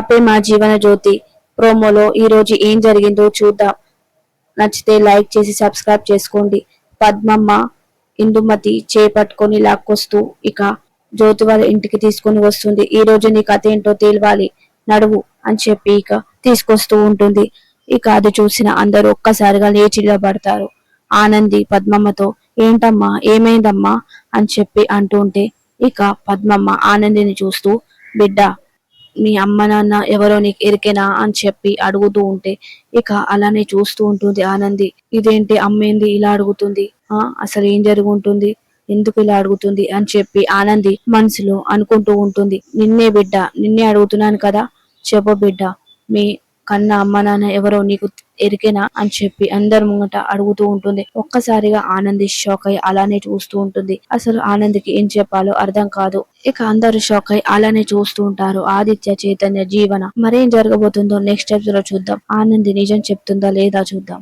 పాపే మా జీవన జ్యోతి. ప్రోమోలో ఈ రోజు ఏం జరిగిందో చూద్దాం. నచ్చితే లైక్ చేసి సబ్స్క్రైబ్ చేసుకోండి. పద్మమ్మ ఇందుమతి చేపట్టుకొని లాక్కొస్తూ ఇక జ్యోతి వాళ్ళ ఇంటికి తీసుకొని వస్తుంది. ఈ రోజు నీ కథ ఏంటో తేలవాలి. నడువు అని చెప్పి ఇక తీసుకొస్తూ ఉంటుంది. ఇక అది చూసిన అందరూ ఒక్కసారిగా లేచి నిలబడతారు. ఆనంది పద్మమ్మతో ఏంటమ్మా? ఏమైందమ్మా? అని చెప్పి అంటూ ఉంటే ఇక పద్మమ్మ ఆనందిని చూస్తూ బిడ్డ మీ అమ్మ నాన్న ఎవరో నీకు ఎరికేనా అని చెప్పి అడుగుతూ ఉంటే ఇక అలానే చూస్తూ ఉంటుంది ఆనంది. ఇదేంటి అమ్మేంది ఇలా అడుగుతుంది? ఆ అసలు ఏం జరుగుంటుంది? ఎందుకు ఇలా అడుగుతుంది? అని చెప్పి ఆనంది మనసులో అనుకుంటూ ఉంటుంది. నిన్నే బిడ్డ నిన్నే అడుగుతున్నాను కదా చెప్పు బిడ్డ. మీ కన్న అమ్మ నాన్న ఎవరో నీకు ఎరికేనా? అని చెప్పి అందరి ముంగట అడుగుతూ ఉంటుంది. ఒక్కసారిగా ఆనంది షాక్ అయి అలానే చూస్తూ ఉంటుంది. అసలు ఆనందికి ఏం చెప్పాలో అర్థం కాదు. ఇక అందరూ షాక్ అయి అలానే చూస్తూ ఉంటారు. ఆదిత్య చైతన్య జీవన. మరేం జరగబోతుందో నెక్స్ట్ ఎపిసోడ్లో చూద్దాం. ఆనంది నిజం చెప్తుందా లేదా చూద్దాం.